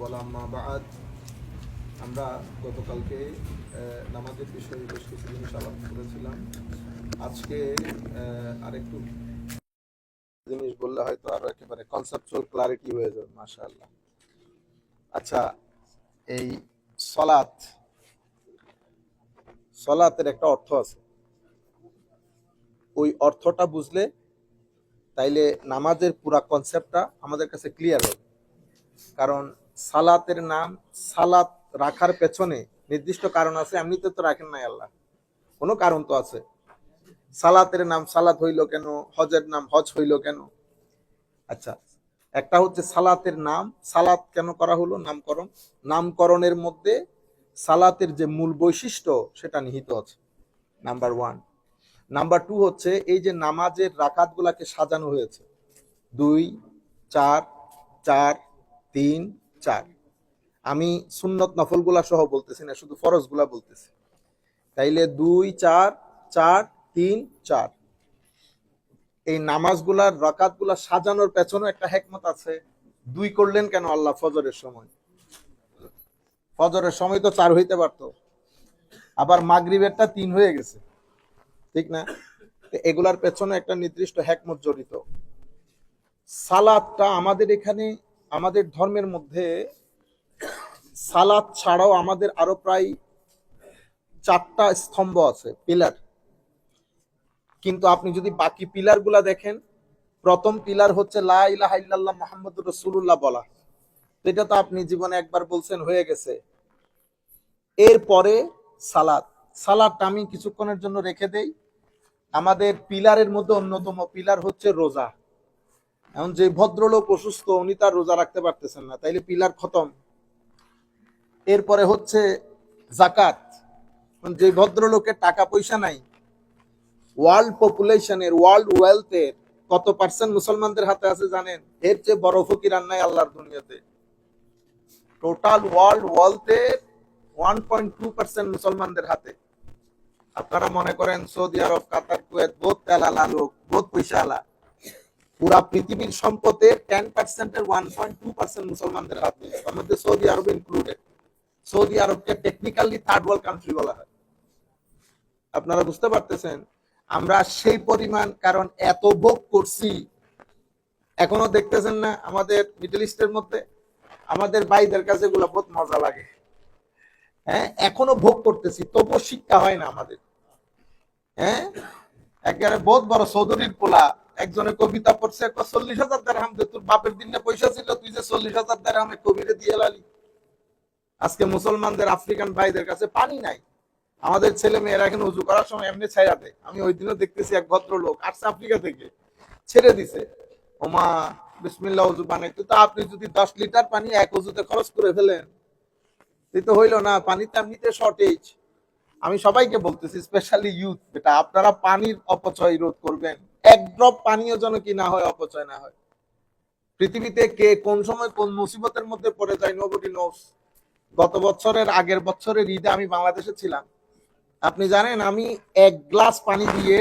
বাদ আমরা গতকালকে নামাজের বিষয়ে বেশ কিছু জিনিস আলাপ করেছিলাম। আজকে আরেকটু জিনিস বললে হয়তো আরও একেবারে কনসেপচুয়াল ক্লারিটি হয়ে যাবে, মাশাআল্লাহ। আচ্ছা এই সলাত সলাতের একটা অর্থ আছে। ওই অর্থটা বুঝলে তাইলে নামাজের পুরা কনসেপ্টটা আমাদের কাছে ক্লিয়ার হবে। কারণ সালাতের নাম, সালাত রাখার পেছনে নির্দিষ্ট কারণ আছে, এমনিতে তো রাখেন নাই আল্লাহ। কোনো কারণ তো আছে। সালাতের নাম সালাত হইল কেন? হজের নাম হজ হইল কেন? আচ্ছা একটা হচ্ছে সালাতের নাম, সালাত কেন করা হলো? নামকরণ। নামকরণের মধ্যে সালাতের যে মূল বৈশিষ্ট্য, সেটা নিহিত আছে। নাম্বার ওয়ান নাম্বার টু হচ্ছে, এই যে নামাজের রাকাতগুলাকে সাজানো হয়েছে। দুই, চার চার, তিন চার আমি সুন্নত নফলগুলা সহ বলতেছি না, শুধু ফরজগুলা বলতেছি। তাইলে দুই, চার চার, তিন, চার। এই নামাজগুলার রাকাতগুলা সাজানোর পেছনে একটা হেকমত আছে। দুই করলেন কেন আল্লাহ ফজরের সময়? ফজরের সময় তো চার হইতে পারতো। আবার মাগরিবেরটা তিন হয়ে গেছে। ঠিক না? এগুলার পেছনে একটা নির্দিষ্ট হ্যাকমত জড়িত। সালাদটা আমাদের এখানে আমাদের ধর্মের মধ্যে সালাদ ছাড়াও আমাদের আরও প্রায় চারটা স্তম্ভ আছে পিলার কিন্তু আপনি যদি বাকি পিলারগুলা দেখেন, প্রথম পিলার হচ্ছে লা ইলাহা ইল্লাল্লাহ বলা। এটা তো আপনি জীবনে একবার বলছেন হয়ে গেছে। এরপরে সালাদ সালাদটা আমি কিছুক্ষণের জন্য রেখে দেই। আমাদের পিলারের মধ্যে অন্যতম পিলার হচ্ছে রোজা। এখন যে ভদ্রলোক অসুস্থ, উনি তার রোজা রাখতে পারতেছেন না, তাইলে পিলার খতম। এরপরে হচ্ছে জাকাত। যে ভদ্রলোকের টাকা পয়সা নাই ওয়ার্ল্ড পপুলেশনের ওয়ার্ল্ড ওয়েলথের কত পার্সেন্ট মুসলমানদের হাতে আছে জানেন? এর চেয়ে বড় ফকির আর নাই আল্লাহর দুনিয়াতে। টোটাল ওয়ার্ল্ড ওয়েলথের ওয়ান পয়েন্ট টু পার্সেন্ট মুসলমানদের হাতে। আপনারা মনে করেন সৌদি আরব, কাতার, কুয়েত, বহুত তেলালা লোক পয়সা আলা পুরা পৃথিবীর সম্পদের টেন পার্সেন্টের ওয়ান পয়েন্ট টু পার্সেন্ট মুসলমানদের হাতে তার মধ্যে সৌদি আরব ইনক্লুডেড সৌদি আরবকে টেকনিক্যালি থার্ড ওয়ার্ল্ড কান্ট্রি বলা হয়। আপনারা বুঝতে পারতেছেন? আমরা সেই পরিমাণ, কারণ এত ভোগ করছি, এখনও দেখতেছেন না আমাদের মিডল ইস্টের মধ্যে? আমাদের ভাইদের কাছে এগুলো বহুত মজা লাগে। হ্যাঁ এখনও ভোগ করতেছি, তবুও শিক্ষা হয় না আমাদের। হ্যাঁ একেবারে বহুত বড় চৌধুরীর পোলা। একজনে কবিতা পড়ছে চল্লিশ হাজার দেড়হাম দে, তোর বাপের দিনে পয়সা ছিল, তুই যে চল্লিশ হাজার দেড়হামে কবিরে দিয়ে লালি। আজকে মুসলমানদের, আফ্রিকান ভাইদের কাছে পানি নাই। আমাদের ছেলে মেয়েরা এখন উজু করার সময় এমনি ছায়া দেয়। আমি ওই দিনও দেখতেছি এক ভদ্রলোক আসছে আফ্রিকা থেকে, ছেড়ে দিছে। ওমা, বিসমিল্লাহ, উজু বানাইতো তা আপনি যদি দশ লিটার পানি এক উজুতে খরচ করে ফেলেন তো হইল না পানিতে এমনিতে শর্টেজ আমি সবাইকে বলতেছি স্পেশালি ইউথ বেটা আপনারা পানির অপচয় রোধ করবেন। এক ড্রপ পানীয় যেন কি না হয়, অপচয় না হয়। পৃথিবীতে কে কোন সময় কোন মুসিবতের মধ্যে পড়ে যায় নোবডি নোস গত বছরের আগের বছরের ঈদে আমি বাংলাদেশে ছিলাম। আপনি জানেন, আমি এক গ্লাস পানি দিয়ে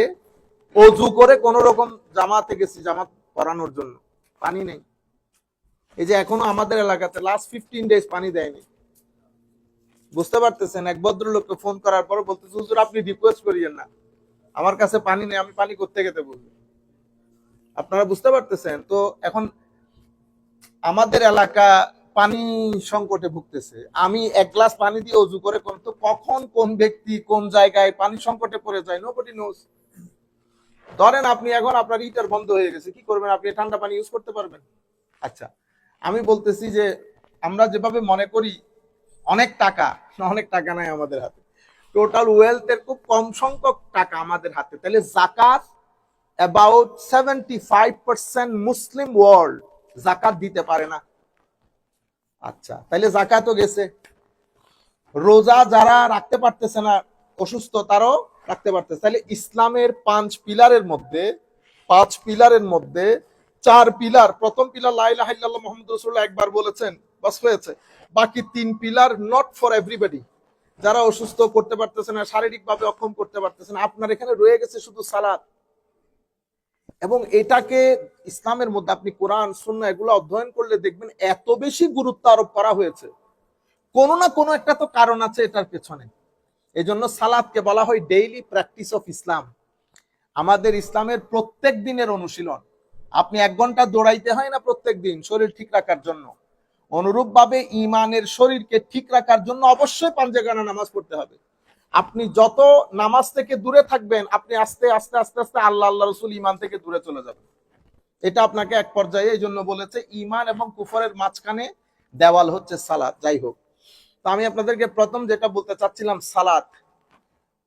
অজু করে কোন রকম জামাতে গেছি, জামাত পরানোর জন্য। পানি নেই। এই যে এখনও আমাদের এলাকাতে লাস্ট ফিফটিন ডেজ পানি দেয়নি। বুঝতে পারতেছেন? এক ভদ্রলোককে ফোন করার পর বলতেছে, হুজুর, আপনি রিকোয়েস্ট করিয়েন না। আমার কাছে পানি নেই, আমি পানি করতে গেতে বলব আপনারা বুঝতে পারতেছেন? তো এখন আমাদের এলাকা পানি সংকটে ভুগতেছে। আমি এক গ্লাস পানি দিয়ে অজু করে তো কখন কোন ব্যক্তি কোন জায়গায় পানি সংকটে পড়ে যায়? নোবডি নোস ধরেন আপনি এখন আপনার হিটার বন্ধ হয়ে গেছে, কি করবেন? আপনি ঠান্ডা পানি ইউজ করতে পারবেন? আচ্ছা আমি বলতেছি যে আমরা যেভাবে মনে করি অনেক টাকা অনেক টাকা নাই আমাদের হাতে। টোটাল ওয়েলথের খুব কম সংখ্যক টাকা আমাদের হাতে। তাহলে জাকাত about seventy five percent Muslim world জাকাত দিতে পারে না। আচ্ছা তাহলে জাকাতও গেছে। রোজা যারা রাখতে পারতেছে না, অসুস্থ, তারাও রাখতে পারতেছে। তাহলে ইসলামের পাঁচ পিলারের মধ্যে, পাঁচ পিলারের মধ্যে চার পিলার, প্রথম পিলার লাইলা হাইল্লাহ মোহাম্মদ রসুল্লাহ একবার বলেছেন বাস হয়েছে। বাকি তিন পিলার নট ফর এভরিবডি যারা অসুস্থ করতে পারতেছে না শারীরিক ভাবে অক্ষম করতে পারতেছে না, আপনার এখানে রয়ে গেছে শুধু সালাদ। এবং এটাকে ইসলামের মধ্যে আপনি কোরআন সুন্না এগুলো অধ্যয়ন করলে দেখবেন এত বেশি গুরুত্ব আরোপ করা হয়েছে। কোনো না কোনো একটা তো কারণ আছে এটার পেছনে। এই এজন্য সালাদকে বলা হয় ডেইলি প্র্যাকটিস অফ ইসলাম আমাদের ইসলামের প্রত্যেক দিনের অনুশীলন। আপনি এক ঘণ্টা দৌড়াইতে হয় না প্রত্যেক দিন, শরীর ঠিক রাখার জন্য। অনুরূপভাবে ইমানের শরীরকে ঠিক রাখার জন্য অবশ্যই পাঞ্জেগানা নামাজ পড়তে হবে। আপনি যত নামাজ থেকে দূরে থাকবেন, আপনি আস্তে আস্তে আস্তে আস্তে আল্লাহ আল্লাহ রসুল ইমান থেকে দূরে চলে যাবেন। এটা আপনাকে এক পর্যায়ে এই জন্য বলেছে ইমান এবং কুফরের মাঝখানে দেওয়াল হচ্ছে সালাদ যাই হোক। তো আমি আপনাদেরকে প্রথম যেটা বলতে চাচ্ছিলাম, সালাত।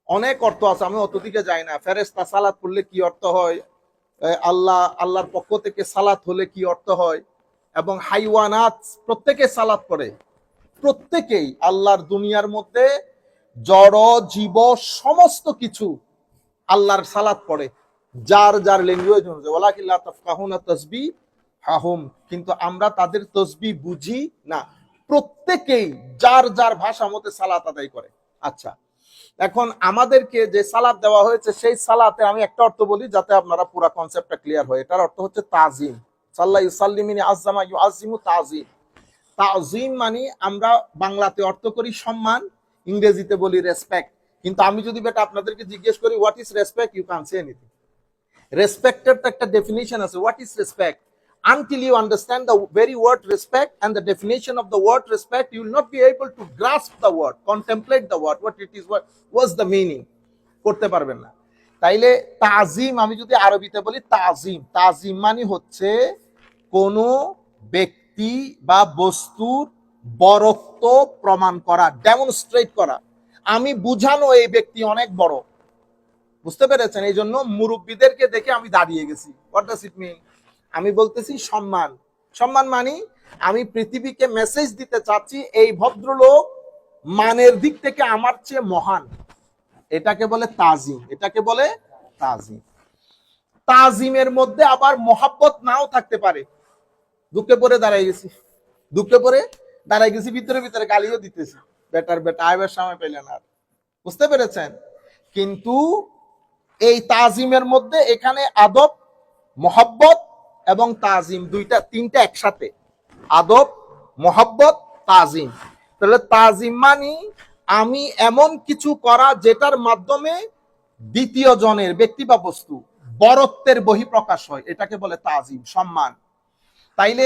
অনেক অর্থ আছে, আমি অত দিকে যাই না। ফেরেস্তা সালাত পড়লে কি অর্থ হয়? আল্লাহ, আল্লাহর পক্ষ থেকে সালাত হলে কি অর্থ হয়? এবং হাইওয়ানাত প্রত্যেকে সালাত পড়ে প্রত্যেকেই আল্লাহর দুনিয়ার মধ্যে জড়, জীব সমস্ত কিছু আল্লাহর সালাত পড়ে। যার যার ল্যাঙ্গুয়েজ অনুযায়ী। ওলাকিল্লা তসবি হাহুম কিন্তু আমরা তাদের তসবি বুঝি না। প্রত্যেকেই যার যার ভাষা মতে সালাত আদায় করে। আচ্ছা এখন আমাদেরকে যে সালাত দেওয়া হয়েছে, সেই সালাতে আমি একটা অর্থ বলি যাতে আপনারা পুরো কনসেপ্টটা ক্লিয়ার হয়। এটার অর্থ হচ্ছে তাজিম। সাল্লাহ ইউসাল্লিমিনী আজ্জামা ইউ আজিমু তাজিম তাজিম মানে আমরা বাংলাতে অর্থ করি সম্মান, ইংরেজিতে বলি রেসপেক্ট কিন্তু আমি যদি বেটা আপনাদেরকে জিজ্ঞেস করি what is respect you can say anything রেসপেক্টের তো একটা ডেফিনেশন আছে। What is respect you understand the very word respect and the definition of the word respect, you will not be able to grasp the word, contemplate the word, what it is, what was the meaning করতে পারবেন না। তাইলে তাজিম আমি যদি আরবিতে বলি তাজিম তাজিম মানে হচ্ছে কোন ব্যক্তি বা বস্তুর বরত্ব প্রমাণ করা ডেমনস্ট্রেট করা। আমি বুঝানো এই ব্যক্তি অনেক বড়। বুঝতে পেরেছেন? এই জন্য মুরব্বীদেরকে দেখে আমি দাঁড়িয়ে গেছি। আমি বলতেছি সম্মান। সম্মান মানি, আমি পৃথিবীকে মেসেজ দিতে চাচ্ছি, এই ভদ্রলোক মানের দিক থেকে আমার চেয়ে মহান। এটাকে বলে তাজিম। এটাকে বলে তাজিম। তাজিমের মধ্যে আবার মহাব্বত নাও থাকতে পারে। দুঃখে পরে দাঁড়াই গেছি। দুঃখে পরে দাঁড়াই গেছি, ভিতরে ভিতরে গালিও দিতেছি। বেটার, বেটা আইবার সময় পেলেন আর। বুঝতে পেরেছেন? কিন্তু এই তাজিমের মধ্যে এখানে আদব, মহাব্বত এবং তাজিম দুইটা, তিনটা একসাথে। আদব, মহব্বত, তাজিম। তাহলে তাজিম মানি আমি এমন কিছু করা যেটার মাধ্যমে দ্বিতীয় জনের ব্যক্তি বা বস্তু, বরত্বের বহিঃপ্রকাশ হয়। এটাকে বলে তাজিম, সম্মান। তাইলে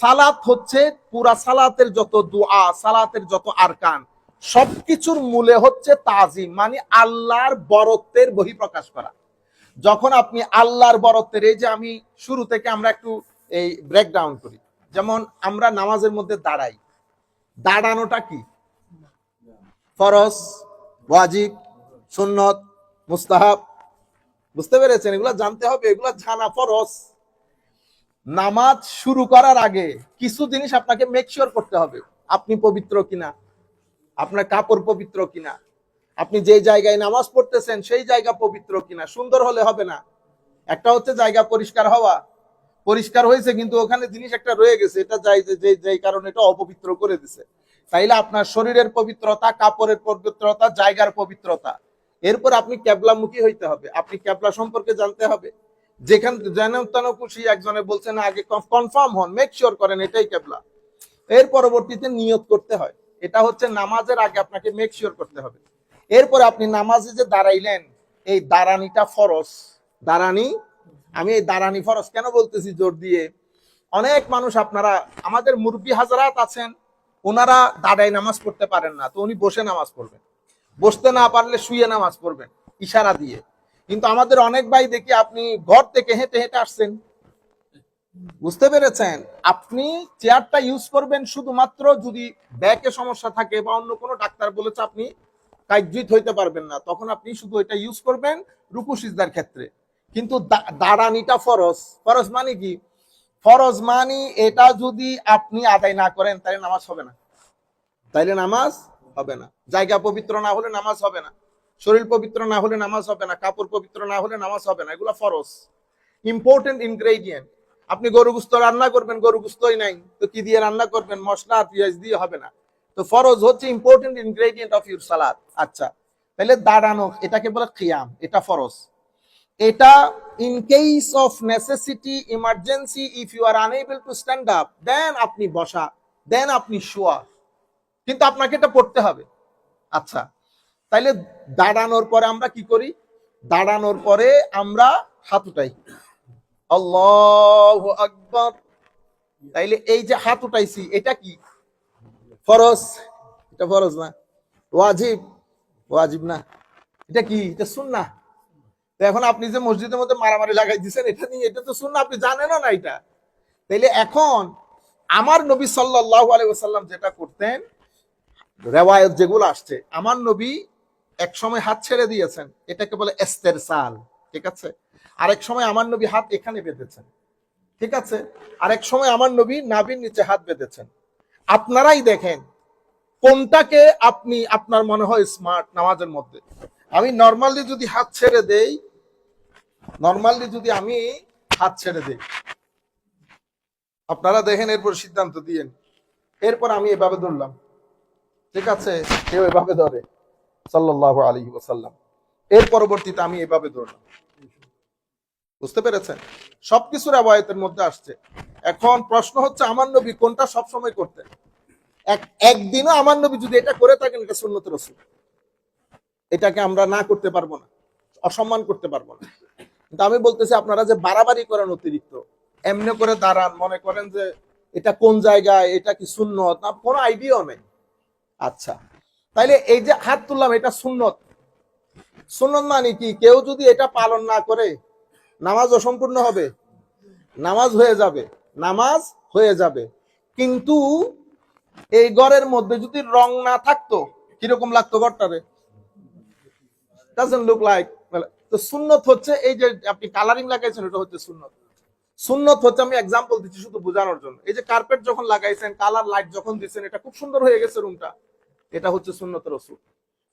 সালাত হচ্ছে পুরা সালাতের যত দোয়া, সালাতের যত আরকান, সবকিছুর মূলে হচ্ছে তাজিম মানে আল্লাহর বরত্বের বহিঃপ্রকাশ করা। যখন আপনি আল্লাহর বরত্বের, এই যে আমি শুরু থেকে আমরা একটু এই ব্রেকডাউন করি। যেমন আমরা নামাজের মধ্যে দাঁড়াই। দাঁড়ানোটা কি? ফরজ, ওয়াজিব, সুন্নত, মুস্তাহাব। বুঝতে পেরেছেন? এগুলো জানতে হবে, এগুলো জানা ফরজ। নামাজ শুরু করার আগে কিছু জিনিস আপনাকে মেক শিওর করতে হবে। আপনি পবিত্র কিনা? আপনার কাপড় পবিত্র কিনা? আপনি যে জায়গায় নামাজ পড়তেছেন, সেই জায়গা পবিত্র কিনা? সুন্দর হলে হবে না। একটা হচ্ছে জায়গা পরিষ্কার হওয়া। পরিষ্কার হয়েছে, কিন্তু ওখানে জিনিস একটা রয়ে গেছে। এটা যাই যে- যেই কারণে এটা অপবিত্র করে দিছে। তাইলে আপনার শরীরের পবিত্রতা, কাপড়ের পবিত্রতা, জায়গার পবিত্রতা। এরপর আপনি ক্যাবলামুখী হইতে হবে। আপনি ক্যাবলা সম্পর্কে জানতে হবে। যেখান যেন একজনে বলছেন আগে কনফার্ম হন মেক শিওর করেন, এটাই ক্যাবলা। এর পরবর্তীতে নিয়ত করতে হয়। এটা হচ্ছে নামাজের আগে আপনাকে মেক শিওর করতে হবে। এরপরে আপনি নামাজে যে দাঁড়াইলেন, এই দাঁড়ানিটা ফরজ। দাঁড়ানি? আমি এই দাঁড়ানি ফরজ কেন বলতেছি জোর দিয়ে? অনেক মানুষ আপনারা, আমাদের মুরব্বী হাজারাত আছেন, ওনারা দাঁড়াই নামাজ পড়তে পারেন না, তো উনি বসে নামাজ পড়বেন। বসতে না পারলে শুয়ে নামাজ পড়বেন, ইশারা দিয়ে। কিন্তু আমাদের অনেক ভাই দেখি আপনি ঘর থেকে হেঁটে হেঁটে আসছেন। বুঝতে পেরেছেন? আপনি চেয়ারটা ইউজ করবেন শুধুমাত্র যদি ব্যাকে সমস্যা থাকে বা অন্য কোনো ডাক্তার বলেছে আপনি কাইজিত হইতে পারবেন না, তখন আপনি শুধু এটা ইউজ করবেন রুকু সিজদার ক্ষেত্রে। কিন্তু দাঁড়ানিটা ফরজ। ফরজ মানে কি? ফরজ মানে এটা যদি আপনি আদায় না করেন, তাহলে নামাজ হবে না। তাইলে নামাজ হবে না। জায়গা পবিত্র না হলে নামাজ হবে না। শরীর পবিত্র না হলে নামাজ হবে না, কাপড় পবিত্র না হলে নামাজ হবে না, এগুলো ফরজ। ইম্পর্টেন্ট ইনগ্রেডিয়েন্ট আপনি গরু গুস্ত রান্না করবেন, গরু গুস্তই নাই, তো কি দিয়ে রান্না করবেন? মশলা, পেঁয়াজ দিয়ে হবে না। তো ফরজ হচ্ছে ইম্পর্টেন্ট ইনগ্রেডিয়েন্ট অফ ইউর সালাদ আচ্ছা তাহলে দাঁড়ানো, এটাকে বলে খিয়াম এটা ফরজ। এটা in case of necessity emergency if you are unable to stand up then আপনি বসা দেন আপনি শোয়া। কিন্তু আপনাকে এটা পড়তে হবে। আচ্ছা তাইলে দাঁড়ানোর পরে আমরা কি করি? দাঁড়ানোর পরে আমরা হাত উঠাই। আল্লাহ আকবর। তাইলে এই যে হাত উঠাইছি, এটা কি? ফরজ। এটা ফরজ না? ওয়াজিব। ওয়াজিব না। এটা কি? এটা সুন্নাহ। তো এখন আপনি যে মসজিদের মধ্যে মারামারি লাগাই দিচ্ছেন এটা নিয়ে এটা তো শুন না আপনি জানেনও না এটা। তাইলে এখন আমার নবী সাল্লাহ আলাইসাল্লাম যেটা করতেন, রেওয়ায়ত যেগুলো আসছে, আমার নবী এক সময় হাত ছেড়ে দিয়েছেন, এটাকে বলে এস্তের সাল ঠিক আছে? আরেক সময় আমার নবী হাত এখানে বেঁধেছেন, ঠিক আছে? আরেক সময় আমার নবী নাবির নিচে হাত বেঁধেছেন। আপনারাই দেখেন কোনটাকে আপনি, আপনার মনে হয় স্মার্ট নামাজের মধ্যে। আমি নর্মালি যদি হাত ছেড়ে দেই নর্মালি যদি আমি হাত ছেড়ে দেই, আপনারা দেখেন এরপর সিদ্ধান্ত দিয়েন। এরপর আমি এভাবে ধরলাম, ঠিক আছে? কেউ এভাবে ধরে। সাল্লাহ আলী ওসাল্লাম এর পরবর্তীতে আমি এভাবে ধরলাম। বুঝতে পেরেছেন? সবকিছুর আবায়তের মধ্যে আসছে। এখন প্রশ্ন হচ্ছে, আমার নবী কোনটা সবসময় করতেন? এক, একদিনও আমার নবী যদি এটা করে থাকেন, এটা সুন্নত রসুল। এটাকে আমরা না করতে পারব না, অসম্মান করতে পারব না। কিন্তু আমি বলতেছি, আপনারা যে বাড়াবাড়ি করেন অতিরিক্ত, এমনি করে দাঁড়ান, মনে করেন যে এটা কোন জায়গায়, এটা কি সুন্নত? না, কোনো আইডিয়াও নেই। আচ্ছা তাইলে এই যে হাত তুললাম, এটা সুন্নত। সুন্নত মানে কি? কেউ যদি এটা পালন না করে, নামাজ অসম্পূর্ণ হবে, নামাজ হয়ে যাবে, নামাজ হয়ে যাবে। কিন্তু এই ঘরের মধ্যে যদি রং না থাকতো, কীরকম লাগতো ঘরটারে? লুক লাইক তো সুন্নত হচ্ছে এই যে আপনি কালারিং লাগাইছেন এটা হচ্ছে সুন্নত। সুন্নত হচ্ছে, আমি এক্সাম্পল দিচ্ছি শুধু বোঝানোর জন্য। এই যে কার্পেট যখন লাগাইছেন কালার লাইট যখন দিচ্ছেন, এটা খুব সুন্দর হয়ে গেছে রুমটা এটা হচ্ছে সুন্নত রসুল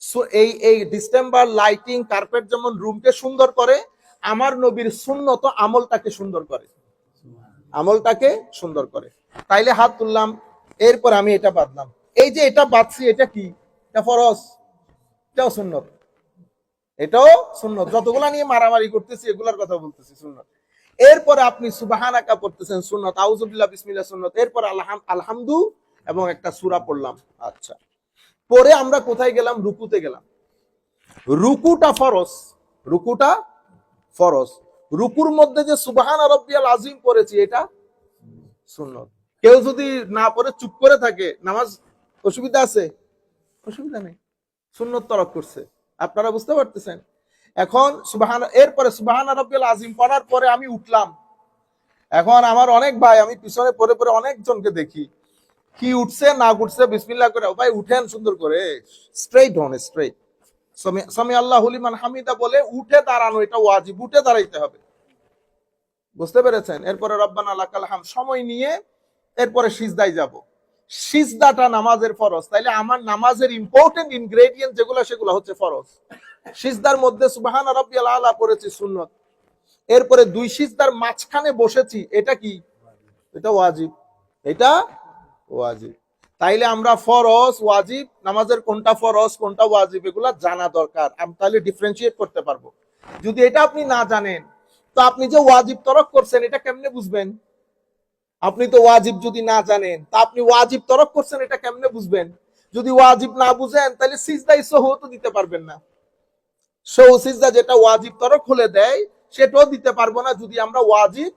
সো এই এই ডিসেম্বর লাইটিং কার্পেট যেমন রুমকে সুন্দর করে, আমার নবীর সুন্নত আমলটাকে সুন্দর করে। আমলটাকে সুন্দর করে। তাইলে হাত তুললাম, এরপর আমি এটা বাঁধলাম। এই যে এটা বাঁধছি, এটা কি? এটা এটাও সুন্নত। এটাও সুন্নত। যতগুলা নিয়ে মারামারি করতেছি, এগুলার কথা বলতেছি, সুন্নত। এরপরে আপনি সুবাহানাকা পড়তেছেন সুন্নত। আউজুবিল্লাহ বিসমিল্লাহ, সুন্নত। এরপর আলহাম, আলহামদু এবং একটা সূরা পড়লাম। আচ্ছা। পরে আমরা কোথায় গেলাম? রুকুতে গেলাম। রুকুটা ফরস রুকুটা ফরস রুকুর মধ্যে যে সুবাহান রব্বিয়াল আজিম পড়েছি, এটা সুন্নত। কেউ যদি না পড়ে, চুপ করে থাকে। নামাজ অসুবিধা আছে? অসুবিধা নেই। সুন্নত তরক করছে। আপনারা বুঝতে পারতেছেন? এখন সুবাহান, এরপরে সুবাহান আরবিয়াল আজিম পড়ার পরে আমি উঠলাম। এখন আমার অনেক ভাই, আমি পিছনে পরে পরে অনেকজনকে দেখি। কি উঠছে, না উঠছে, বিসমিল্লাহ করে ভাই উঠেন সুন্দর করে। স্ট্রেইট হন স্ট্রেইট সামি আল্লাহ হুলিমান হামিদা বলে, উঠে দাঁড়ানো, এটা ওয়াজিব, উঠে দাঁড়াইতে হবে। বুঝতে পেরেছেন? এরপরে রব্বানা লাকাল হাম, সময় নিয়ে এরপরে সিজদাই যাব। সিজদাটা নামাজের ফরজ। তাইলে আমার নামাজের ইম্পর্টেন্ট ইনগ্রেডিয়েন্ট যেগুলো, সেগুলো হচ্ছে ফরজ। সিজদার মধ্যে সুবাহান রাব্বিয়াল আলা পড়েছি সুন্নত। এরপরে দুই সিজদার মাঝখানে বসেছি, এটা কি? এটা ওয়াজিব। এটা ওয়াজিব। তাইলে আমরা ফরজ, ওয়াজিব, নামাজের কোনটা ফরজ, কোনটা ওয়াজিব, এগুলা জানা দরকার। আমি তাহলে ডিফারেন্সিয়েট করতে পারব। যদি এটা আপনি না জানেন, তো আপনি যে ওয়াজিব তরক করছেন, এটা কেমনে বুঝবেন? আপনি তো ওয়াজিব যদি না জানেন, তা আপনি ওয়াজিব তরক করছেন, এটা কেমনে বুঝবেন? যদি ওয়াজিব না বুঝেন তাহলে সিজদাই সহ তো দিতে পারবেন না। সহ, সিজদা যেটা ওয়াজিব তরক হলে দেয়, সেটাও দিতে পারব না যদি আমরা ওয়াজিব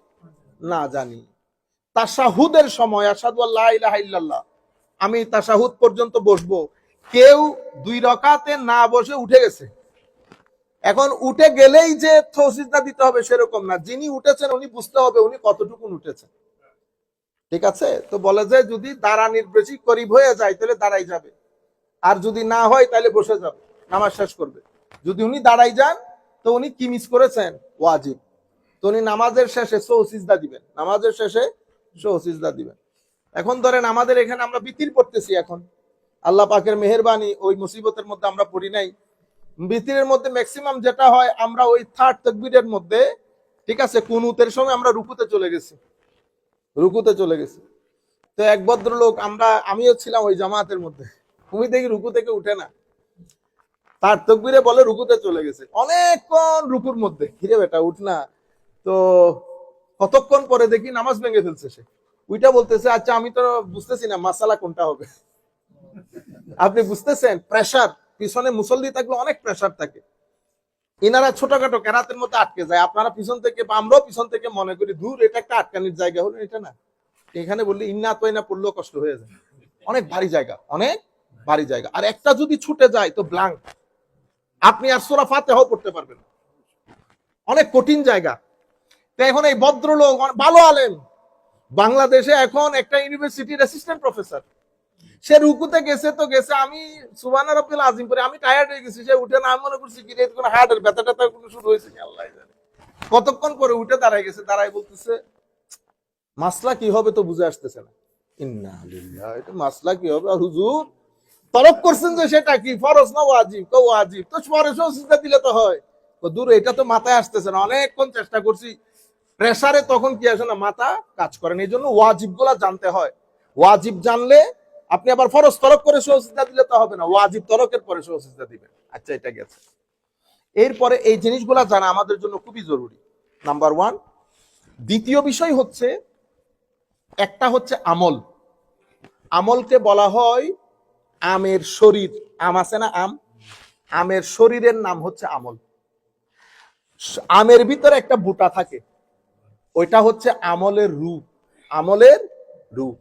না জানি। তাসাহুদের সময় আসাদু আল্লাহ ইল্লাল্লাহ, আমি তাসাহুদ পর্যন্ত বসবো। কেউ দুই রকাতে না বসে উঠে গেছে। এখন উঠে গেলেই যে থসিজদা দিতে হবে সেরকম না। যিনি উঠেছেন, উনি বুঝতে হবে উনি কতটুকু উঠেছেন। ঠিক আছে? তো বলে যে যদি দাঁড়ানির বেশি করিব হয়ে যায়, তাহলে দাঁড়াই যাবে। আর যদি না হয়, তাহলে বসে যাবে। নামাজ শেষ করবে। যদি উনি দাঁড়াই যান, তো উনি কি মিস করেছেন? ওয়াজিব। তো উনি নামাজের শেষে সৌসিজদা দিবেন। নামাজের শেষে সৌসিজদা দিবেন। এখন ধরেন আমাদের এখানে আমরা বিতির পড়তেছি এখন। আল্লাহ পাকের মেহরবানি ওই মুসিবতের মধ্যে আমরা পড়ি নাই। বিতিরের মধ্যে ম্যাক্সিমাম যেটা হয়, আমরা ওই থার্ড তকবিরের মধ্যে, ঠিক আছে কুনুতের সময় আমরা রুকুতে চলে গেছি। রুকুতে চলে গেছি। তো এক ভদ্রলোক, আমরা, আমিও ছিলাম ওই জামাতের মধ্যে। তুমি দেখি রুকু থেকে উঠে না। তার তকবিরে বলে রুকুতে চলে গেছে। অনেকক্ষণ রুকুর মধ্যে কিরে বেটা, উঠ না। তো কতক্ষণ পরে দেখি নামাজ ভেঙে ফেলছে সে। ওইটা বলতেছে আচ্ছা আমি তো বুঝতেছি না, মাসালা কোনটা হবে? আপনি বুঝতেছেন? প্রেসার পিছনে মুসল্লি থাকলে অনেক প্রেসার থাকে। এনারা ছোটখাটো কেরাতের মধ্যে আটকে যায়। আপনারা পিছন থেকে বা আমরাও পিছন থেকে মনে করি দূর এটা একটা আটকানির জায়গা হলো, এটা না। এখানে বললে, ইন্না তৈনা পড়লেও কষ্ট হয়ে যায়। অনেক ভারী জায়গা, অনেক ভারী জায়গা। আর একটা যদি ছুটে যায়, তো ব্লাঙ্ক আপনি আর সোরা ফাতেহাও পড়তে পারবেন অনেক কঠিন জায়গা। এখন এই ভদ্রলোক ভালো আলেম। বাংলাদেশে এখন একটা ইউনিভার্সিটির অ্যাসিস্ট্যান্ট প্রফেসর সে রুকুতে গেছে তো গেছে, আমি সুবানা আজিম করে আমি টায়ার্ড হয়ে গেছি, সে উঠে না, আমি মনে করছি কি কোনো হার্টের ব্যথা ট্যাথা কোনো শুরু হয়েছে কি আল্লাহ জানে। কতক্ষণ পরে উঠে দাঁড়ায় গেছে, দাঁড়ায় বলতেছে, মাসলা কি হবে তো বুঝে আসতেছে না। ইন্না এটা মাসলা কি হবে? আর হুজুর তরক করছেন যে সেটা কি? ফরজ না ওয়াজিব? তো ওয়াজিব, তো ফরজ সিজদা দিলে তো হয়। তো দূর, এটা তো মাথায় আসতেছে না, অনেকক্ষণ চেষ্টা করছি প্রেসারে তখন কি আসে না, মাথা কাজ করে না। এই জন্য ওয়াজিবগুলা জানতে হয়। ওয়াজিব জানলে আপনি আবার ফরজ তরক করে সহসিদ্ধা দিলে তো হবে না। ওয়াজিব তরকের পরে সহসিদ্ধা দিবেন। আচ্ছা এটা গেছে। এরপরে এই জিনিসগুলা জানা আমাদের জন্য খুবই জরুরি। নাম্বার ওয়ান দ্বিতীয় বিষয় হচ্ছে, একটা হচ্ছে আমল। আমলকে বলা হয় আমের শরীর। আম আছে না আম? আমের শরীরের নাম হচ্ছে আমল। আমের ভিতরে একটা বুটা থাকে। ওইটা হচ্ছে আমলের রূপ আমলের রূপ।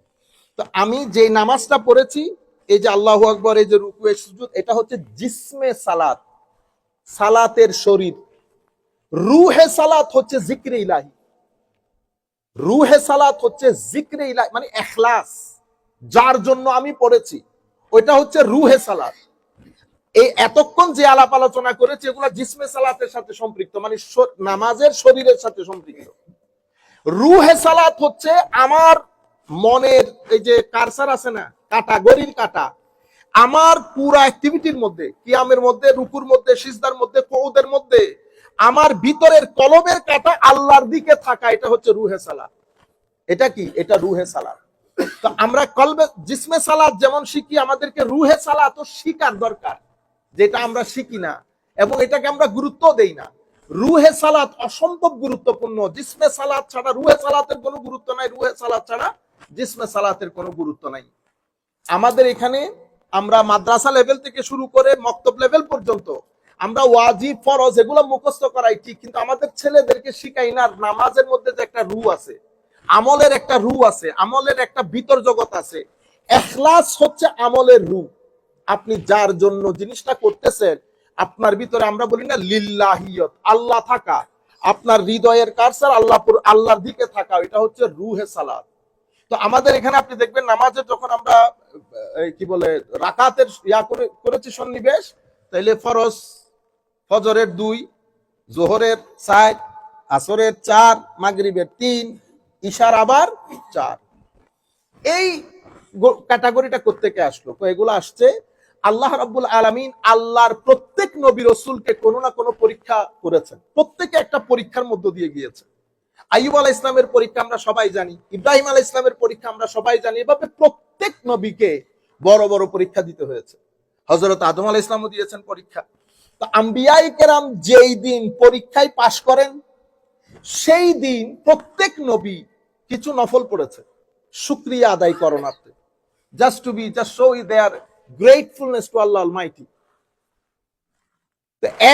তো আমি যে নামাজটা পড়েছি, এই যে আল্লাহ আকবর, এই যে রুকু সুজুদ, এটা হচ্ছে জিসমে সালাত, সালাতের শরীর। রুহে সালাত হচ্ছে জিক্রে ইলাহি। রুহে সালাত হচ্ছে জিক্রে ইলাহি মানে এখলাস, যার জন্য আমি পড়েছি। ওইটা হচ্ছে রুহে সালাত। এই এতক্ষণ যে আলাপ আলোচনা করেছে, এগুলা জিসমে সালাতের সাথে সম্পৃক্ত মানে নামাজের শরীরের সাথে সম্পৃক্ত। রুহে সালাত হচ্ছে আমার মনের এই যে কারসার আছে না, কাটা, গরির কাটা, আমার পুরা অ্যাক্টিভিটির মধ্যে, কিয়ামের মধ্যে, রুকুর মধ্যে, সিজদার মধ্যে কৌদের মধ্যে, আমার ভিতরের কলমের কাটা আল্লাহর দিকে থাকা, এটা হচ্ছে রুহে সালাত। এটা কি? এটা রুহে সালাত। তো আমরা কলবে, জিসমে সালাত যেমন শিখি, আমাদেরকে রুহে সালাতও শিকার দরকার, যেটা আমরা শিখি না, এবং এটাকে আমরা গুরুত্ব দেই না। রুহে সালাত অসম্ভব গুরুত্বপূর্ণ। জিসমে সালাত ছাড়া, রুহে সালাতের কোনো গুরুত্ব নাই, রুহে সালাত ছাড়া জিসমে সালাতের কোনো গুরুত্ব নাই। আমাদের এখানে আমরা মাদ্রাসা লেভেল থেকে শুরু করে মক্তব লেভেল পর্যন্ত আমরা ওয়াজিব, ফরজ এগুলো মুখস্থ করাই ঠিক, কিন্তু আমাদের ছেলেদেরকে শিখাই না নামাজের মধ্যে যে একটা রু আছে, আমলের একটা রু আছে, আমলের একটা ভিতর জগৎ আছে, এখলাস হচ্ছে আমলের রু। আপনি যার জন্য জিনিসটা করতেছেন আপনার ভিতরে আমরা বলি না লিল্লাহিয়ত, আল্লাহ থাকা। আপনার হৃদয়ের কারসার আল্লাহ আল্লাহর দিকে থাকা, এটা হচ্ছে রুহে সালাত। তো আমাদের এখানে আপনি দেখবেন নামাজে যখন আমরা কি বলে, রাকাতের ইয়া করে করেছি সন্নিবেশ, তাইলে ফরজ, ফজরের দুই, জোহরের চার, আসরের চার, মাগরিবের তিন ইশার আবার চার। এই ক্যাটাগরিটা কোত্থেকে আসলো? তো এগুলো আসছে আল্লাহ রাব্বুল আলামিন আল্লাহর প্রত্যেক নবী রসুলকে কোনো না কোনো পরীক্ষা করেছেন। প্রত্যেকে একটা পরীক্ষার মধ্য দিয়ে গিয়েছে। আইয়ুব আলাহ ইসলামের পরীক্ষা আমরা সবাই জানি, ইব্রাহিম আলাহ ইসলামের পরীক্ষা আমরা সবাই জানি, এভাবে প্রত্যেক নবীকে বড় বড় পরীক্ষা দিতে হয়েছে। হজরত আদম আলাহ ইসলামও দিয়েছেন পরীক্ষা। তো আম্বিয়াই কেরাম যেই দিন পরীক্ষায় পাশ করেন, সেই দিন প্রত্যেক নবী কিছু নফল পড়েছে। শুক্রিয়া আদায় করণার্থে just to be just show their gratefulness to Allah mighty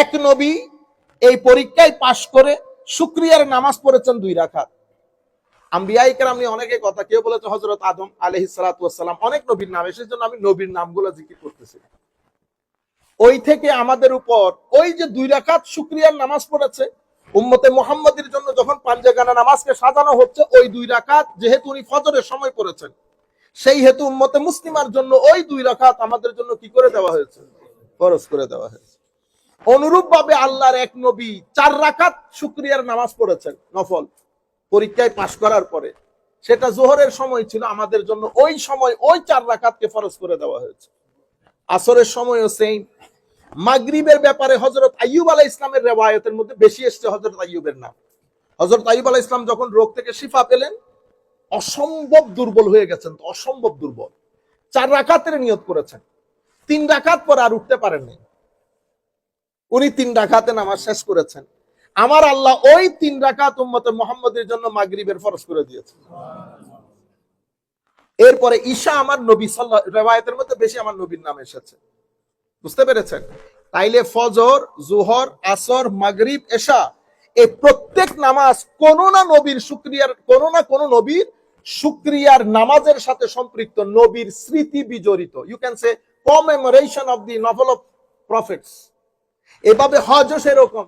এক নবী এই পরীক্ষায় পাশ করে শুক্রিয়ার নামাজ পড়েছেন দুই রাখাত। কেরাম অনেকে কথা, কেউ বলেছে হজরত আদম অনেক নবীর নাম এসে জন্য আমি নবীর নামগুলো জিকির করতেছি। ওই থেকে আমাদের উপর ওই যে দুই রাকাত শুক্রিয়ার নামাজ পড়েছে, উম্মতে মোহাম্মদের জন্য যখন পাঞ্জেগানা নামাজকে সাজানো হচ্ছে, ওই দুই রাকাত যেহেতু উনি ফজরের সময় পড়েছেন সেই হেতু উম্মতে মুসলিমার জন্য ওই দুই রাকাত আমাদের জন্য কি করে দেওয়া হয়েছে? ফরজ করে দেওয়া হয়েছে। অনুরূপ ভাবে আল্লাহর এক নবী চার রাকাত শুক্রিয়ার নামাজ পড়েছেন, নফল। পরীক্ষায় পাশ করার পরে। সেটা জোহরের সময় ছিল, আমাদের জন্য ওই সময় ওই চার রাকাতকে ফরজ করে দেওয়া হয়েছে। আসরের সময়ও সেই মাগরিবের ব্যাপারে হজরত আইয়ুব আলাহ ইসলামের রেওয়ায়তের মধ্যে বেশি এসছে হজরত আইয়ুবের নাম। হজরত আইয়ুব আলাহ ইসলাম যখন রোগ থেকে শিফা পেলেন অসম্ভব দুর্বল হয়ে গেছেন, অসম্ভব দুর্বল। চার রাকাতের নিয়ত করেছেন। তিন রাকাত পরে আর উঠতে পারেন নাই। উনি তিন রাকাতে নামাজ শেষ করেছেন। আমার আল্লাহ ওই তিন রাকাত উম্মতে মোহাম্মদের জন্য মাগরিবের ফরজ করে দিয়েছে এরপরে ঈশা আমার নবী সাল্লাহ, রেওয়ায়তের মধ্যে বেশি আমার নবীর নাম এসেছে। বুঝতে পেরেছেন? তাইলে ফজর, জোহর, আসর, মাগরিব, এশা এই প্রত্যেক নামাজ কোন না নবীর শুক্রিয়ার, কোন না কোন নবীর শুক্রিয়ার নামাজের সাথে সম্পৃক্ত নবীর স্মৃতি বিজড়িত। You can say commemoration of the novel of prophets এভাবে হজও সেরকম।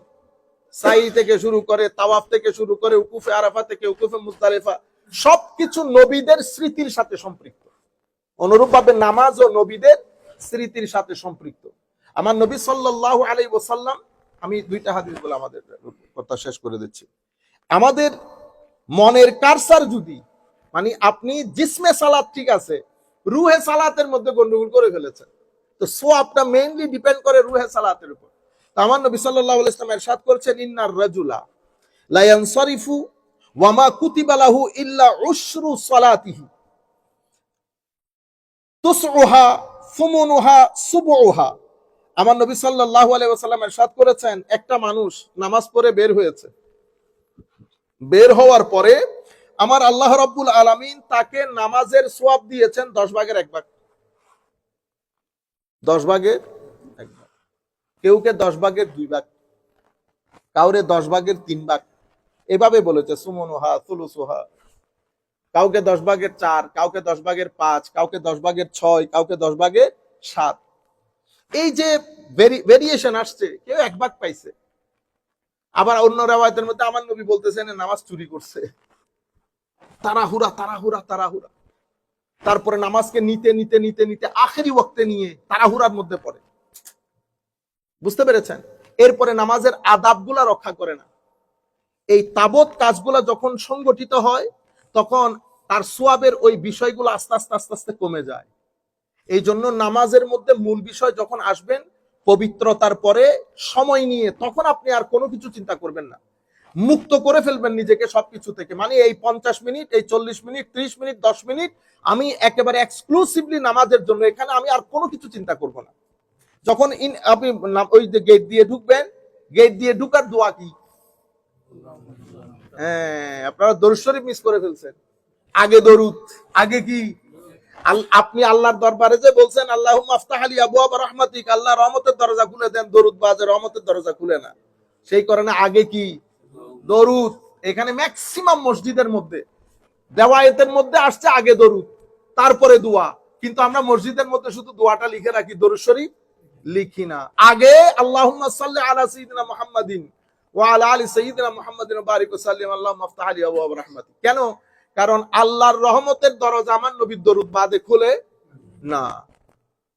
সাই থেকে শুরু করে, তাওয়াফ থেকে শুরু করে, উকুফে আরাফা থেকে উকুফে মুজদালিফা, সবকিছু নবীদের স্মৃতির সাথে সম্পৃক্ত। অনুরূপভাবে নামাজও নবীদের স্মৃতির সাথে সম্পৃক্ত। আমার নবী সাল্লাল্লাহু আলাইহি ওয়াসাল্লাম, আমি দুইটা হাদিস বলে আমাদের কথা শেষ করে দিচ্ছি। আমাদের মনের কারসার যদি মানে আপনি জিসমে সালাত ঠিক আছে, রুহে সালাতের মধ্যে গন্ডগোল করে ফেলেছেন। তো সোয়াবটা মেইনলি ডিপেন্ড করে রুহে সালাতের উপর। তো আমার নবী সাল্লাল্লাহু আলাইহি ওয়াসাল্লাম ইরশাদ করেছেন, ইন্নার রাজুলা লা ইয়ানসারিফু ওয়ামা কুতিবা লাহু ইল্লা উশরু সালাতিহি। তুসউহা, ফুমুনুহা, সুবউহা। আমার নবী সাল্লাল্লাহু আলাইহি ওয়াসাল্লাম ইরশাদ করেছেন, একটা মানুষ নামাজ পড়ে বের হয়েছে। বের হওয়ার পরে আমার আল্লাহ রাব্বুল আলামিন তাকে নামাজের সোয়াব দিয়েছেন দশ ভাগের এক ভাগ। দশ ভাগের এক ভাগ। কেউকে দশ ভাগের দুই ভাগ, কাউরে দশ ভাগের তিন ভাগ। এভাবে বলেছে, সুমনুহা, সুলুসুহা। কাউকে দশ ভাগের চার, কাউকে দশ ভাগের পাঁচ, কাউকে দশ ভাগের ছয়, কাউকে দশ ভাগের সাত। এই যে ভেরিয়েশন আসছে, কেউ এক ভাগ পাইছে। আবার অন্য রেওয়ায়তের মধ্যে আমার নবী বলতেছেন নামাজ চুরি করছে। তাড়াহুড়া তাড়াহুড়া তাড়াহুড়া। তারপরে নামাজকে নিতে নিতে নিতে নিতে আখেরি ওয়াক্তে নিয়ে তাড়াহুড়ার মধ্যে পড়ে। বুঝতে পেরেছেন? এরপরে নামাজের আদাবগুলা রক্ষা করে না। এই তাবৎ কাজগুলা যখন সংগঠিত হয়, তখন তার সোয়াবের ওই বিষয়গুলো আস্তে আস্তে আস্তে আস্তে কমে যায়। এই জন্য নামাজের মধ্যে মূল বিষয় যখন আসবেন, পবিত্রতার পরে সময় নিয়ে, তখন আপনি আর কোনো কিছু চিন্তা করবেন না। মুক্ত করে ফেলবেন নিজেকে সবকিছু থেকে। মানে এই পঞ্চাশ মিনিট, এই চল্লিশ মিনিট, ত্রিশ মিনিট, দশ মিনিট, আমি একেবারে এক্সক্লুসিভলি নামাজের জন্য। এখানে আমি আর কোনো কিছু চিন্তা করব না। যখন ইন, আপনি ওই যে গেট দিয়ে ঢুকবেন গেট দিয়ে ঢুকার দোয়া কি? হ্যাঁ আপনারা দরুদ মিস করে ফেলছেন। আগে দরুদ, আগে কি? আপনি আল্লাহর দরবারে যে বলছেন আল্লাহ মাফতাহ আলী আবু আবার রহমাতিক আল্লাহ রহমতের দরজা খুলে দেন, দরুদ বাজে, রহমতের দরজা খুলে না। সেই কারণে আগে কি? দরুদ, এখানে ম্যাক্সিমাম মসজিদের মধ্যে, দেওয়ায়েতের মধ্যে আসছে আগে দরুদ, তারপরে দোয়া। কিন্তু আমরা মসজিদের মধ্যে শুধু দোয়াটা লিখে রাখি, দরুদ শরীফ লিখি না। আগে সাল্লি আলা সাইয়্যিদিনা মুহাম্মাদিন ওয়া আলা সাইয়্যিদিনা মুহাম্মাদিন বারিক সাল্লিম আল্লাহুম্মা মাফতাহ আলী আবু রহমাতি কেন? কারণ আল্লাহর রহমতের দরজা আমার নবীর দরুদ বাদে খুলে না।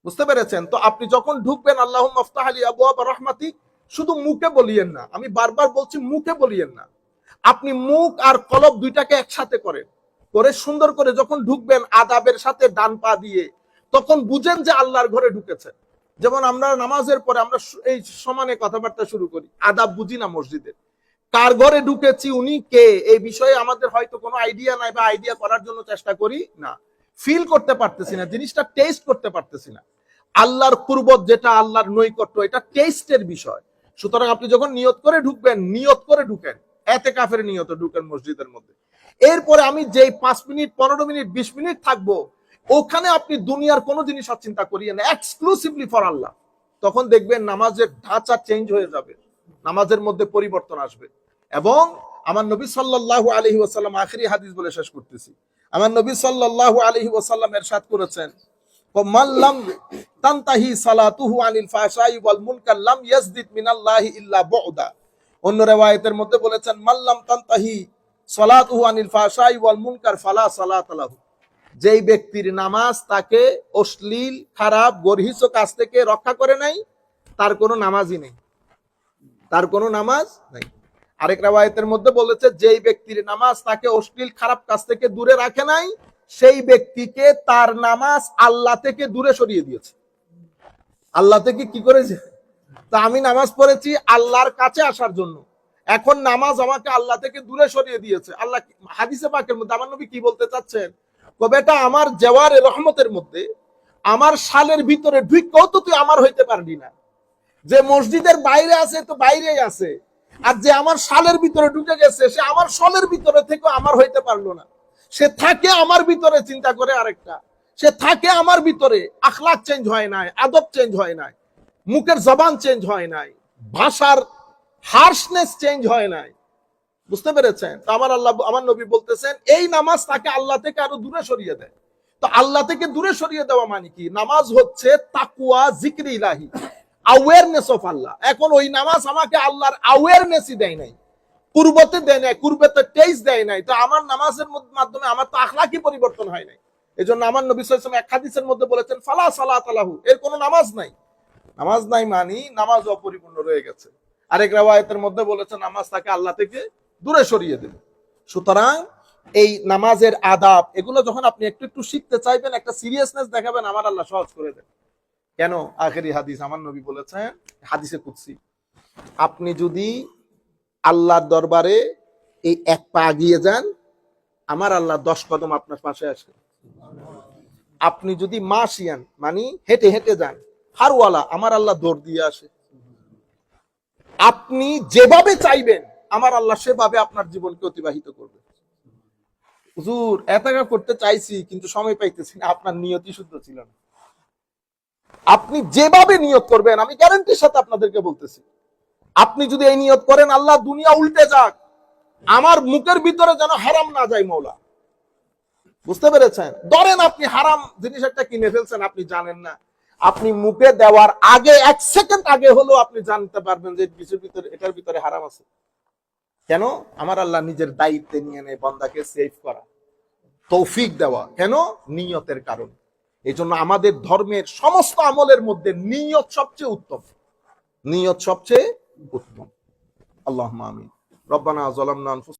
বুঝতে পেরেছেন? তো আপনি যখন ঢুকবেন আল্লাহ মফতাহ আলী আবু আবার রহমাতি শুধু মুখে বলিয়েন না, আমি বারবার বলছি মুখে বলিয়েন না। আপনি মুখ আর কলব দুইটাকে একসাথে করেন। করে সুন্দর করে যখন ঢুকবেন আদাবের সাথে ডান পা দিয়ে, তখন বুঝেন যে আল্লাহর ঘরে ঢুকেছেন। যেমন আমরা নামাজের পরে আমরা এই সমানে কথাবার্তা শুরু করি, আদাব বুঝি না মসজিদের কার ঘরে ঢুকেছি, উনি কে, এই বিষয়ে আমাদের হয়তো কোনো আইডিয়া নাই বা আইডিয়া করার জন্য চেষ্টা করি না। ফিল করতে পারতেছি না, জিনিসটা টেস্ট করতে পারতেছি না। আল্লাহর পূর্বত যেটা, আল্লাহর নৈকট্য, এটা টেস্টের বিষয়। সুতরাং আপনি যখন নিয়ত করে ঢুকবেন, নিয়ত করে ঢুকেন, এতে কাফের নিয়ত ঢুকেন মসজিদের মধ্যে। এরপরে আমি যেই পাঁচ মিনিট, পনেরো মিনিট, বিশ মিনিট থাকব, ওখানে আপনি দুনিয়ার কোনো জিনিস আর চিন্তা করিয়ে না এক্সক্লুসিভলি ফর আল্লাহ। তখন দেখবেন নামাজের ঢাঁচা চেঞ্জ হয়ে যাবে, নামাজের মধ্যে পরিবর্তন আসবে। এবং আমার নবী সাল্লাল্লাহু আলাইহি ওয়াসাল্লাম আখেরি হাদিস বলে শেষ করতেছি। আমার নবী সাল্লাল্লাহু আলাইহি এর এরশাদ করেছেন মাল্লাম তান্তাহি সালাতুহু আনিল ফাহশাই ওয়াল মুনকার লাম ইয়াজদিদ মিনাল্লাহি ইল্লা বুদা। অন্য রিওয়ায়াতের মধ্যে বলেছেন মাল্লাম তান্তাহি সালাতুহু আনিল ফাহশাই ওয়াল মুনকার ফালা সালাত লাহু। যেই ব্যক্তির নামাজ তাকে অশ্লীল, খারাপ গর্হিত কাজ থেকে রক্ষা করে নাই, তার কোনো নামাজই নেই। তার কোনো নামাজ নাই। আরেক রাওয়ায়তের মধ্যে বলেছে, যেই ব্যক্তির নামাজ তাকে অশ্লীল, খারাপ কাজ থেকে দূরে রাখে নাই সেই ব্যক্তিকে তার নামাজ আল্লাহ থেকে দূরে সরিয়ে দিয়েছে। আল্লাহ থেকে কি করেছে? তা আমি নামাজ পড়েছি আল্লাহর কাছে আসার জন্য। এখন নামাজ আমাকে আল্লাহ থেকে দূরে সরিয়ে দিয়েছে। আল্লাহ হাদিসে পাকের মধ্যে আমার নবী কি বলতে চাচ্ছেন? বেটা, আমার জেওয়ারে রহমতের মধ্যে আমার সালের ভিতরে ঢুকেও তো তুই আমার হইতে পারবি না। যে মসজিদের বাইরে আছে তো বাইরেই আছে। আর যে আমার সালের ভিতরে ঢুকে গেছে, সে আমার সালের ভিতরে থেকে আমার হইতে পারল না। সে থাকে আমার ভিতরে, চিন্তা করে আরেকটা। সে থাকে আমার ভিতরে আখলাক চেঞ্জ হয় নাই, আদব চেঞ্জ হয় নাই, মুখের জবান চেঞ্জ হয় নাই, ভাষার হার্শনেস চেঞ্জ হয় নাই। বুঝতে পেরেছেন? তো আমার আল্লাহ, আমার নবী বলতেছেন, এই নামাজ তাকে আল্লাহ থেকে আরও দূরে সরিয়ে দেয়। তো আল্লাহ থেকে দূরে সরিয়ে দেওয়া মানে কি? নামাজ হচ্ছে তাকুয়া, জিক্রি ইলাহি অ্যাওয়ারনেস অফ আল্লাহ। এখন ওই নামাজ আমাকে আল্লাহর অ্যাওয়ারনেসই দেয় নাই। পূর্বতে দেয় নাই, পূর্বেতে টেস্ট দেয় নাই। তো আমার নামাজের মাধ্যমে আমার তো আখলাকি পরিবর্তন হয় নাই। এই জন্য আমার নবী এক হাদিসের মধ্যে বলেছেন, ফালা সালা তালাহু এর কোনো নামাজ নাই। নামাজ নাই মানি, নামাজ অপরিপূর্ণ রয়ে গেছে। আরেক রেওয়ায়তের মধ্যে বলেছেন, নামাজ তাকে আল্লাহ থেকে দূরে সরিয়ে দেবে। সুতরাং এই নামাজের আদাব, এগুলো যখন আপনি একটু একটু শিখতে চাইবেন, একটা সিরিয়াসনেস দেখাবেন, আমার আল্লাহ সহজ করে দেন কেন? আখেরি হাদিস, আমার নবী বলেছেন, হাদিসে কুৎসি আপনি যদি আল্লাহর দরবারে এই এক পা এগিয়ে যান, আমার আল্লাহ দশ কদম আপনার পাশে আসে আপনি যদি মাসিয়ান মানে হেঁটে হেঁটে যান হারওয়ালা আমার আল্লাহ দৌড় দিয়ে আসে। আপনি যেভাবে চাইবেন, আমার আল্লাহ সেভাবে আপনার জীবনকে অতিবাহিত করবে। হুজুর এত করতে চাইছি, কিন্তু সময় পাইতেছি না, আপনার নিয়তি শুদ্ধ ছিল না। আপনি যেভাবে নিয়োগ করবেন, আমি গ্যারান্টির সাথে আপনাদেরকে বলতেছি। আপনি যদি এই নিয়ত করেন, আল্লাহ দুনিয়া উল্টে যাক। আমার মুখের ভিতরে যেন হারাম না যায়, মৌলা। বুঝতে পেরেছেন? ধরেন আপনি হারাম জিনিস একটা কিনে ফেলছেন, আপনি জানেন না। আপনি মুখে দেওয়ার আগে, এক সেকেন্ড আগে হলেও আপনি জানতে পারবেন যে কিছুর ভিতরে, এটার ভিতরে হারাম আছে। কেন? আমার আল্লাহ নিজের দায়িত্বে নিয়ে নেয় বন্দাকে সেভ করা, তৌফিক দেওয়া। কেন? নিয়তের কারণে। এই জন্য আমাদের ধর্মের সমস্ত আমলের মধ্যে নিয়ত সবচেয়ে উত্তম। নিয়ত সবচেয়ে উত্তম। আল্লাহ আমিন। রব্বানা জলামনা